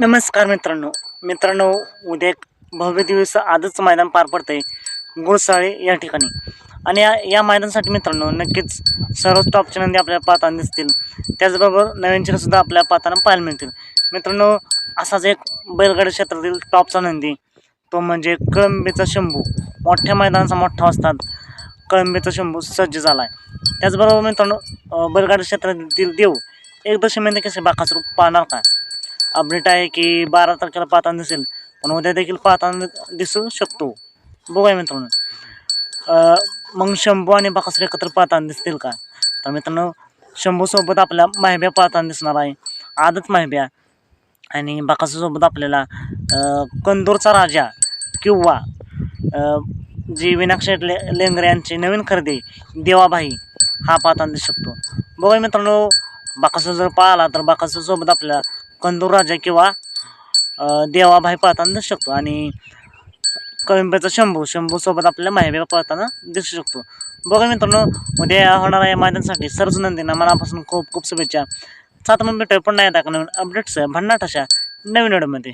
नमस्कार मित्रांनो. मित्रांनो उद्या एक भव्य दिवस आजच मैदान पार पडतंय गुळसाळे या ठिकाणी. आणि या या मैदानासाठी मित्रांनो नक्कीच सर्व टॉपच्या नंदी आपल्याला पाहताना दिसतील. त्याचबरोबर नवीन सुद्धा आपल्या पाहताना पाहायला मिळतील. मित्रांनो असाच एक बैलगाडी क्षेत्रातील टॉपचा नंदी तो म्हणजे कळंबीचा शंभू. मोठ्या मैदानाचा मोठा असतात कळंबीचा शंभू सज्ज झाला आहे त्याचबरोबर मित्रांनो बैलगाडी क्षेत्रातील देव एक दशमीने कसे बाकासूर पाहणार का अपडेट आहे की बारा तारखेला पाहताना दिसेल. पण उद्या देखील पाहताना दिसू शकतो. बघूया मित्रांनो. मग शंभू आणि बाकासूर एकत्र पाहताना दिसतील का? तर मित्रांनो शंभूसोबत आपल्या माहिब्या पाहताना दिसणार आहे. आदत माहिब्या. आणि बाकासूरसोबत आपल्याला कंदूरचा राजा किंवा जी विनाक्षी ले लेंगरे यांची नवीन खरेदी देवाबाई हा पाहताना दिसू शकतो. बघूया मित्रांनो बाकासूर जर पाहिला तर बाकासूरसोबत आपल्याला कंदूर राजा किंवा देवाभाई देवाबाई पाहताना दिसू शकतो. आणि कळंब्याचा शंभू शंभूसोबत आपल्याला माहिती पाहताना दिसू शकतो. बघा मित्रांनो उद्या होणाऱ्या या मैदानासाठी. सर्वच नंदींना मनापासून खूप खूप शुभेच्छा. सात मग भेटूया पुन्हा येतात नवीन अपडेट्स भन्नाट अशा नवीन व्हिडिओमध्ये.